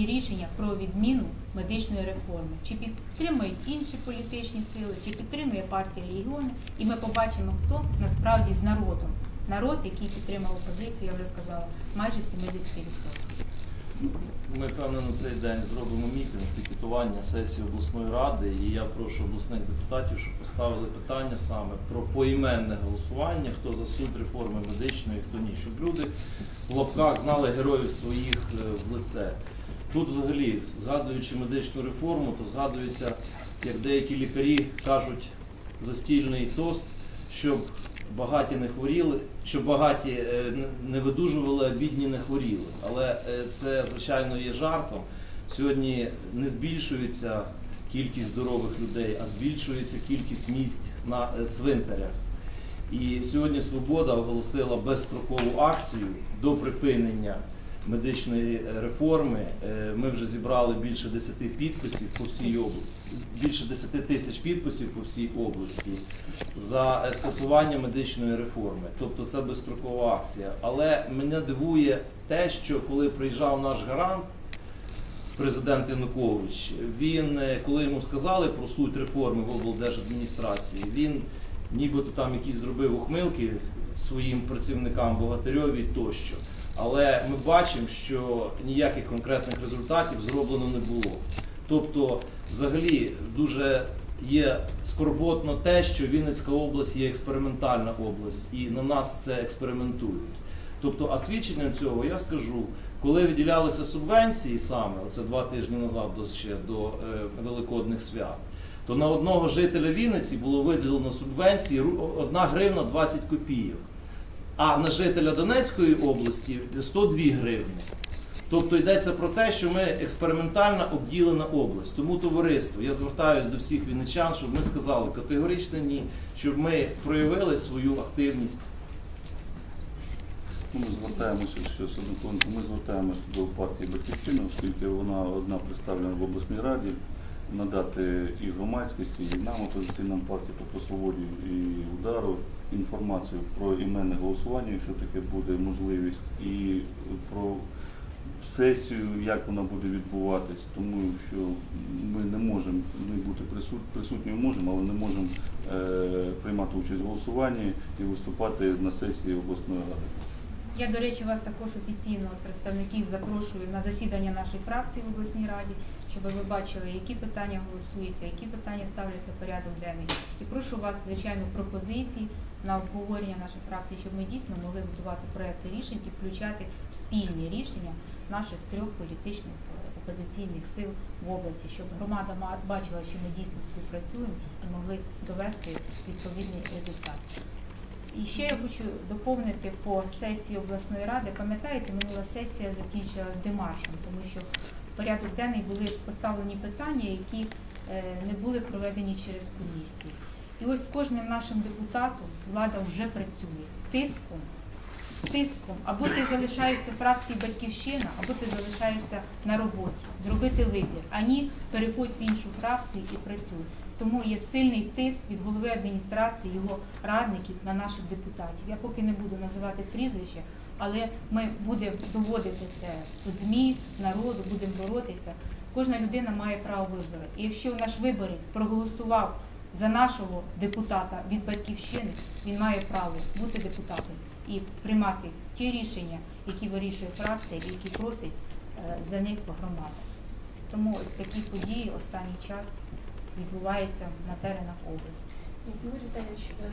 і рішення про відміну медичної реформи. Чи підтримують інші політичні сили, чи підтримує партія регіони, і ми побачимо, хто насправді з народом. Народ, який підтримав опозицію, я вже сказала, майже 70%. Ми певно на цей день зробимо мітинг пікетування сесії обласної ради, і я прошу обласних депутатів, щоб поставили питання саме про поіменне голосування, хто за суть реформи медичної, хто ні, щоб люди в лапках знали героїв своїх е, в лице. Тут, взагалі, згадуючи медичну реформу, то згадується, як деякі лікарі кажуть застільний тост, щоб багаті не хворіли, щоб багаті е, не- видужували, а бідні не хворіли. Але е, це, звичайно, є жартом. Сьогодні не збільшується кількість здорових людей, а збільшується кількість місць на е, цвинтарях. І сьогодні Свобода оголосила безстрокову акцію до припинення медичної е, реформи. Е, Ми вже зібрали більше 10 підписів по всій області, більше 10 тисяч підписів по всій області за е, скасування медичної реформи. Тобто це безстрокова акція. Але мене дивує те, що коли приїжджав наш гарант, президент Янукович, він, коли йому сказали про суть реформи в облдержадміністрації, він нібито там якісь зробив ухмилки своїм працівникам Богатирьові тощо. Але ми бачимо, що ніяких конкретних результатів зроблено не було. Тобто, взагалі, дуже є скорботно те, що Вінницька область є експериментальна область, і на нас це експериментують. Тобто, а свідченням цього я скажу, коли виділялися субвенції саме, оце два тижні назад до, ще до е, Великодних свят, то на одного жителя Вінниці було виділено субвенції 1 гривна 20 копійок. А на жителя Донецької області 102 гривні. Тобто йдеться про те, що ми експериментальна обділена область. Тому товариство, я звертаюся до всіх вінничан, щоб ми сказали категорично ні, щоб ми проявили свою активність. Ми звертаємося Садоконко, ми звертаємося до партії Батьківщина, оскільки вона одна представлена в обласній раді, надати і громадськості, і нам, опозиційним партії, тобто свободі і удару, інформацію про іменне голосування, якщо таке буде можливість, і про сесію, як вона буде відбуватись, тому що ми не можемо не бути присут, присутніми можемо, але не можемо е, приймати участь в голосуванні і виступати на сесії обласної ради. Я, до речі, вас також офіційно представників запрошую на засідання нашої фракції в обласній раді, щоб ви бачили, які питання голосуються, які питання ставляться в порядок денний. І прошу вас, звичайно, пропозицій на обговорення нашої фракції, щоб ми дійсно могли готувати проекти рішень і включати спільні рішення наших трьох політичних е, опозиційних сил в області, щоб громада бачила, що ми дійсно співпрацюємо і могли довести відповідний результат. І ще я хочу доповнити по сесії обласної ради. Пам'ятаєте, минула сесія закінчилась демаршем, тому що в порядок денний були поставлені питання, які е, не були проведені через комісію. І ось з кожним нашим депутатом влада вже працює тиском, з тиском. Або ти залишаєшся фракції Батьківщина, або ти залишаєшся на роботі. Зробити вибір. А ні, переходь в іншу фракцію і працюй. Тому є сильний тиск від голови адміністрації, його радників на наших депутатів. Я поки не буду називати прізвища, але ми будемо доводити це у ЗМІ, народу, будемо боротися. Кожна людина має право вибору. І якщо наш виборець проголосував за нашого депутата від батьківщини, він має право бути депутатом і приймати ті рішення, які вирішує фракція, і які просить е, за них громада. Тому ось такі події останній час відбуваються на теренах області. Ігор Віталійович, е,